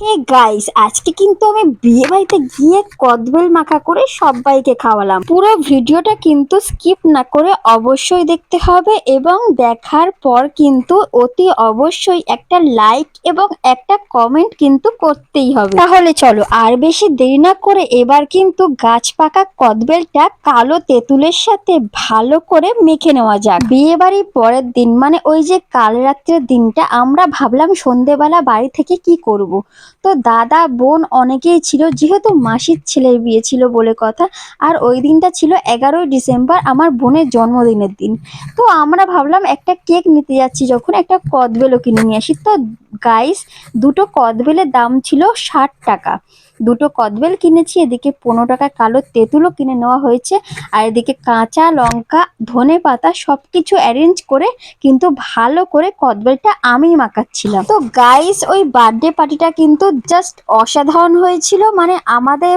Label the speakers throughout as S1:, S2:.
S1: Hey guys আজকে কিন্তু আমি বিয়ে বাড়িতে গিয়ে কদবেল মাখা করে সবাইকে খাওয়ালাম। পুরো ভিডিওটা কিন্তু স্কিপ না করে অবশ্যই দেখতে হবে এবং দেখার পর কিন্তু অতি অবশ্যই একটা লাইক এবং একটা কমেন্ট কিন্তু করতেই হবে। তাহলে চলো, আর বেশি দেরি না করে এবার কিন্তু গাছ পাকা কদবেলটা কালো তেঁতুলের সাথে ভালো করে মেখে নেওয়া যাক। বিয়ে বাড়ির পরের দিন মানে ওই যে কাল রাত্রের দিনটা, আমরা ভাবলাম সন্ধেবেলা বাড়ি থেকে কি করব। তো দাদা, বোন অনেকেই ছিল, যেহেতু মাসির ছেলের বিয়ে ছিল বলে কথা, আর ওই দিনটা ছিল এগারোই ডিসেম্বর, আমার বোনের জন্মদিনের দিন। তো আমরা ভাবলাম একটা কেক নিতে যাচ্ছি যখন, একটা কদবেলও কিনে নিয়ে আসি। তো গাইস দুটো কদবেলের দাম ছিল ষাট টাকা। দুটো কদবেল কিনেছি, এদিকে পনেরো টাকা কালো তেঁতুলও কিনে নেওয়া হয়েছে, আর এদিকে কাঁচা লঙ্কা, ধনে পাতা সব কিছু অ্যারেঞ্জ করে, কিন্তু ভালো করে কদবেলটা আমি মাখাচ্ছিলাম। তো গাইস ওই বার্থডে পার্টিটা কিন্তু জাস্ট অসাধারণ হয়েছিল মানে আমাদের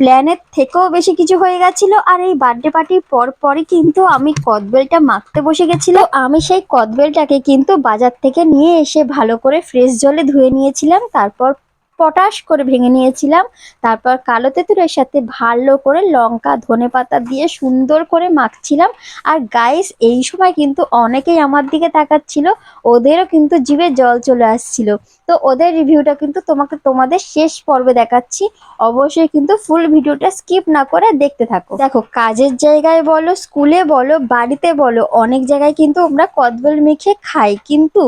S1: প্ল্যানের থেকেও বেশি কিছু হয়ে গেছিল। আর এই বার্থডে পার্টির পর পরে কিন্তু আমি কদবেলটা মাখতে বসে গেছিল। আমি সেই কদবেলটাকে কিন্তু বাজার থেকে নিয়ে এসে ভালো করে ফ্রেশ জলে ধুয়ে নিয়েছিলাম। তারপর পটাশ করে ভেঙে নিয়েছিলাম। তারপর কালো তেঁতুলের সাথে ভালো করে লঙ্কা, ধনে পাতা দিয়ে সুন্দর করে মাখছিলাম। আর গাইস এই সময় কিন্তু অনেকেই আমার দিকে তাকাচ্ছিল, ওদেরও কিন্তু জিভে জল চলে আসছিল। তো ওদের রিভিউটা কিন্তু তোমাকে তোমাদের শেষ পর্বে দেখাচ্ছি। অবশ্যই কিন্তু ফুল ভিডিওটা স্কিপ না করে দেখতে থাকো। দেখো, কাজের জায়গায় বলো স্কুলে বলো, বাড়িতে বলো, অনেক জায়গায় কিন্তু আমরা কদবেল মেখে খাই। কিন্তু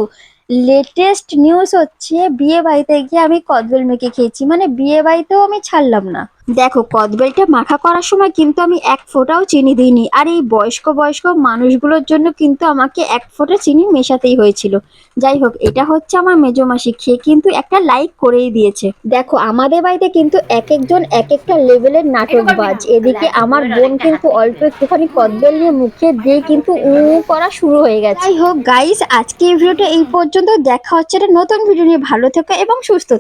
S1: লেটেস্ট নিউজ হচ্ছে, বিয়ে বাড়িতে গিয়ে আমি কদবেল মেখে খেয়েছি। মানে বিয়ে বাড়িতেও আমি ছাড়লাম না। দেখো কদবেলটা মাখা করার সময় কিন্তু আমি এক ফোঁটাও চিনি দিইনি। আর এই বয়স্ক বয়স্ক মানুষগুলোর জন্য কিন্তু আমাকে এক ফোঁটা চিনি মেশাতেই হয়েছিল। যাই হোক এটা হচ্ছে আমার মেজো মাসি। খেয়ে কিন্তু একটা লাইক করেই দিয়েছে। দেখো আমাদের বাড়িতে কিন্তু এক একজন এক একটা লেভেলের নাটকবাজ এদিকে আমার বোন কিন্তু অল্প একটুখানি কদবেল নিয়ে মুখে দিয়ে কিন্তু উ করা শুরু হয়ে গেছে। যাই হোক গাইস আজকে এই ভিডিওটা এই পর্যন্ত। দেখা হচ্ছে একটা নতুন ভিডিও নিয়ে। ভালো থেকো এবং সুস্থ।